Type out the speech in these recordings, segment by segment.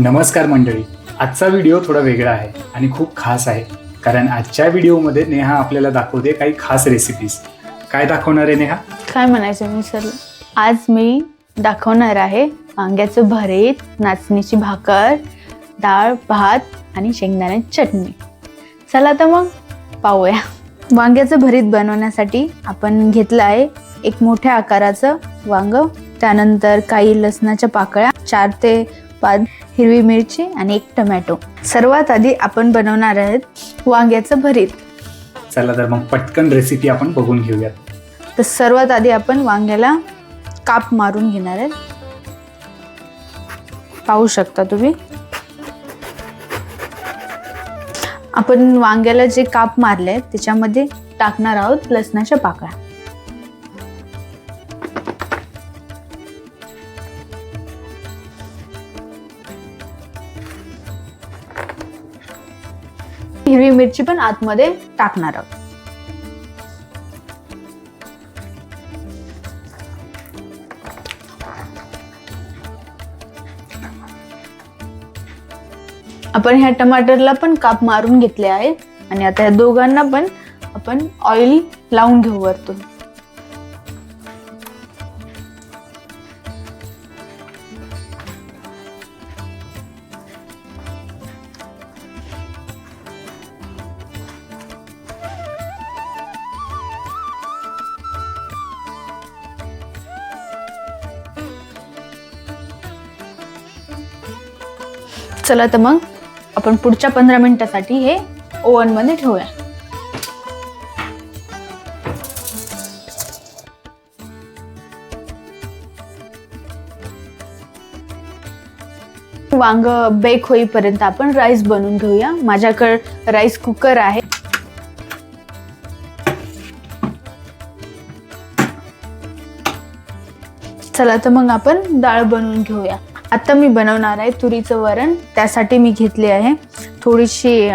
नमस्कार मंडळी. आजचा व्हिडिओ थोडा वेगळा आहे आणि खूप खास आहे. कारण आजच्या व्हिडिओमध्ये नेहा आपल्याला दाखवते काही खास रेसिपीज काय दाखवणार आहे नेहा? काय म्हणायचं मी सर? आज मी दाखवणार आहे वांग्याचं भरीत नाचणीची भाकर डाळ भात आणि शेंगदाण्याची चटणी. चला तर मग पाहूया. वांग्याचं भरीत बनवण्यासाठी आपण घेतलं आहे एक मोठ्या आकाराचं वांग. त्यानंतर काही लसणाच्या पाकळ्या चार ते पाच हिरवी मिरची आणि एक टमॅटो. सर्वात आधी आपण बनवणार आहेत वांग्याचं भरीत. चला तर मग पटकन रेसिपी आपण बघून घेऊयात. तर सर्वात आधी आपण वांग्याला काप मारून घेणार आहे. पाहू शकता तुम्ही. आपण वांग्याला जे काप मारले आहेत त्याच्यामध्ये टाकणार आहोत लसणाच्या पाकळ्या. हिरवी मिरची पण आतमध्ये टाकणार आहोत. आपण ह्या टमाटरला पण काप मारून घेतले आहे आणि आता ह्या दोघांना पण आपण ऑइल लावून घेऊ वरतून. चला तर मग आपण पुढच्या पंधरा मिनिटासाठी हे ओव्हनमध्ये ठेवूया. वांग बेक होईपर्यंत आपण राईस बनवून घेऊया. माझ्याकडे राईस कुकर आहे. चला तर मग आपण डाळ बनवून घेऊया. आता मी बनवणार आहे तुरीचं वरण. त्यासाठी मी घेतले आहे थोडीशी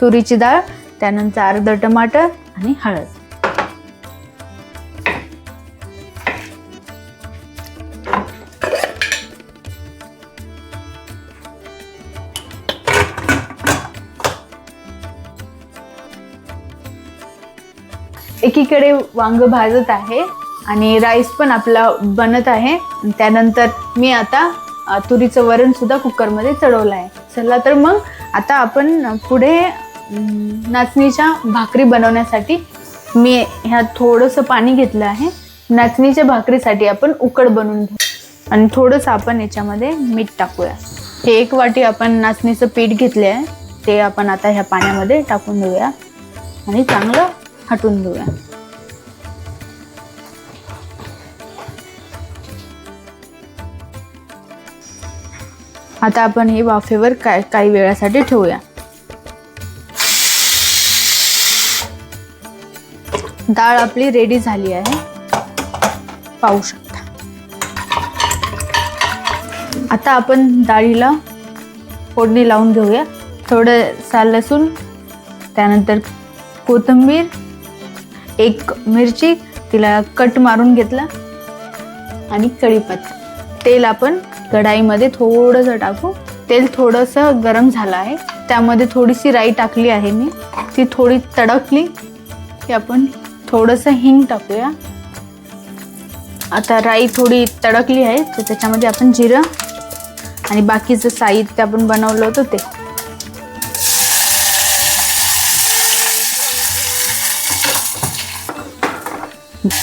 तुरीची डाळ त्यानंतर अर्ध टमाटर आणि हळद. एकीकडे वांग भाजत आहे आणि राईस पण आपला बनत आहे. त्यानंतर मी आता तुरीचं वरण सुद्धा कुकरमध्ये चढवलं आहे. चला तर मग आता आपण पुढे नाचणीच्या भाकरी बनवण्यासाठी मी ह्या थोडंसं पाणी घेतलं आहे. नाचणीच्या भाकरीसाठी आपण उकड बनवून घेऊ. आणि थोडंसं आपण याच्यामध्ये मीठ टाकूया. हे एक वाटी आपण नाचणीचं पीठ घेतले आहे. ते आपण आता ह्या पाण्यामध्ये टाकून देऊया. आणि चांगलं हटून देऊया. आता आपण हे वाफेवर काय काही वेळासाठी ठेवूया. डाळ आपली रेडी झाली आहे. पाहू शकता. आता आपण डाळीला फोडणी लावून घेऊया. थोडंसा लसूण त्यानंतर कोथिंबीर एक मिरची तिला कट मारून घेतला. आणि कढीपत्ता. तेल आपण कढाईमध्ये थोडंसं टाकू. तेल थोडंसं गरम झालं आहे. त्यामध्ये थोडीशी राई टाकली आहे मी. ती थोडी तडकली की आपण थोडंसं हिंग टाकूया. आता राई थोडी तडकली आहे तर त्याच्यामध्ये आपण जिरं आणि बाकीचं साहित्य आपण बनवलं होतं ते.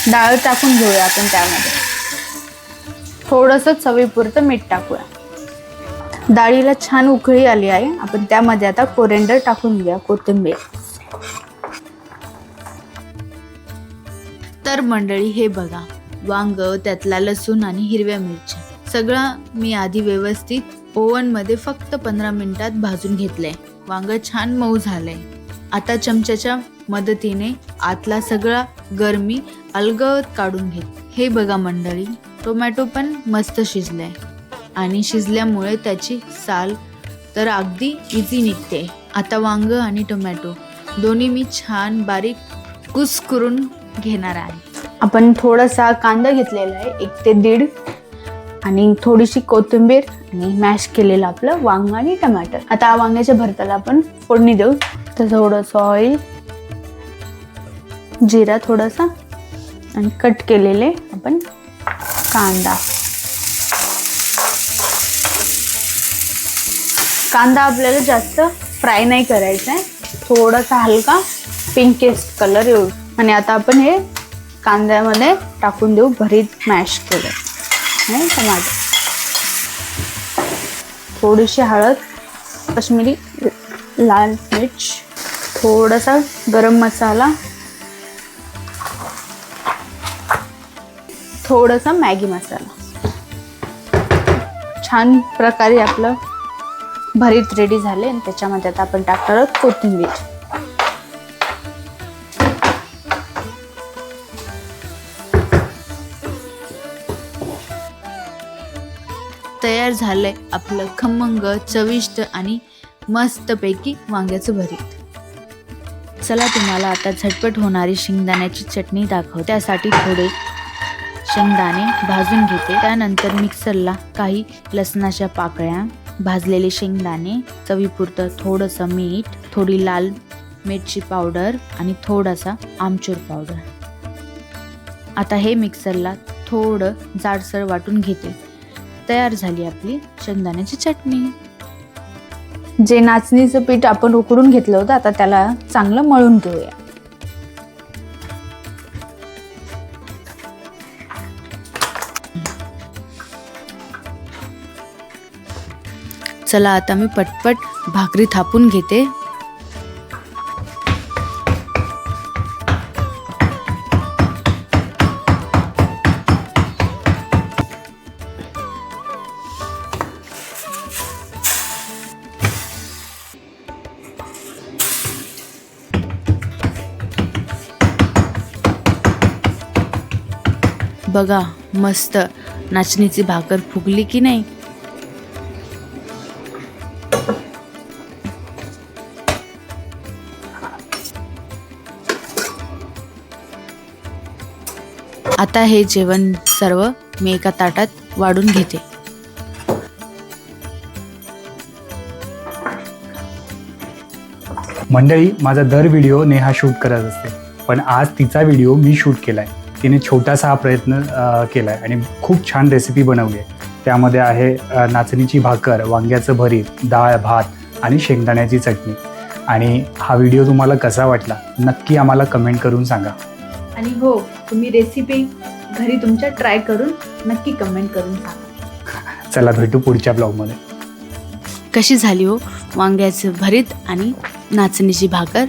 डाळ टाकून घेऊया आपण त्यामध्ये. थोडंसं चवीपुरतं मीठ टाकूया. डाळीला छान उकळी आली आहे. आपण त्यामध्ये आता कोरेंडर टाकून घेऊया कोथिंबीर. तर मंडळी हे बघा वांग त्यातला लसूण आणि हिरव्या मिरच्या. सगळं मी आधी व्यवस्थित ओव्हनमध्ये फक्त पंधरा मिनिटात भाजून घेतलंय. वांग छान मऊ झालंय. आता चमच्याच्या मदतीने आतला सगळा गरमी अलगद काढून घेत. हे बघा मंडळी टोमॅटो पण मस्त शिजलाय. आणि शिजल्यामुळे त्याची साल तर अगदी इझी निघते. आता वांग आणि टोमॅटो दोन्ही मी छान बारीक कुस करून घेणार आहे. आपण थोडासा कांदा घेतलेला आहे एक ते दीड. आणि थोडीशी कोथिंबीर आणि मॅश केलेलं आपलं वांग आणि टमाटर आता वांग्याच्या भरताला आपण फोडणी देऊ. तर थोडंसं ऑइल जिरा थोडासा आणि कट केलेले आपण कांदा. कांदा आपल्याला जास्त फ्राय नाही करायचा आहे. थोडासा हलका पिंकेस्ट कलर येऊ. आणि आता आपण हे कांद्यामध्ये टाकून देऊ भरीत मॅश केलं. नाही टमाटर थोडीशी हळद कश्मीरी लाल मिर्च थोडासा गरम मसाला थोडासा मॅगी मसाला. छान प्रकारे आपलं भरीत रेडी झाले आणि त्याच्यामध्ये आता आपण टाकणार आहोत कोथिंबीर. तयार झालंय आपलं खमंग चविष्ट आणि मस्तपैकी वांग्याचं भरीत. चला तुम्हाला आता झटपट होणारी शेंगदाण्याची चटणी दाखव त्यासाठी थोडे शेंगदाणे भाजून घेते. त्यानंतर मिक्सरला काही लसणाच्या पाकळ्या भाजलेले शेंगदाणे चवीपुरतं थोडंसं मीठ थोडी लाल मिरची पावडर आणि थोडासा आमचूर पावडर. आता हे मिक्सरला थोडं जाडसर वाटून घेते. तयार झाली आपली शेंगदाण्याची चटणी. जे नाचणीचं पीठ आपण उकडून घेतलं होतं आता त्याला चांगलं मळून घेऊया. चला आता मी पटपट भाकरी थापून घेते. बघा मस्त. नाचणीची भाकर फुगली की नाही? आता हे जेवण सर्व मी एका ताटात वाढून घेते. मंडळी माझा दर व्हिडिओ नेहा शूट करत असते पण आज तिचा व्हिडिओ मी शूट केला आहे तिने छोटासा हा प्रयत्न केला आहे आणि खूप छान रेसिपी बनवली आहे. त्यामध्ये आहे नाचणीची भाकर वांग्याचं भरीत डाळ भात आणि शेंगदाण्याची चटणी. आणि हा व्हिडिओ तुम्हाला कसा वाटला नक्की आम्हाला कमेंट करून सांगा. आणि हो तुम्ही रेसिपी घरी तुमच्या ट्राय करून नक्की कमेंट करून सांगा. चला भेटू पुढच्या ब्लॉगमध्ये कशी झाली हो वांग्याचं भरीत आणि नाचणीची भाकर?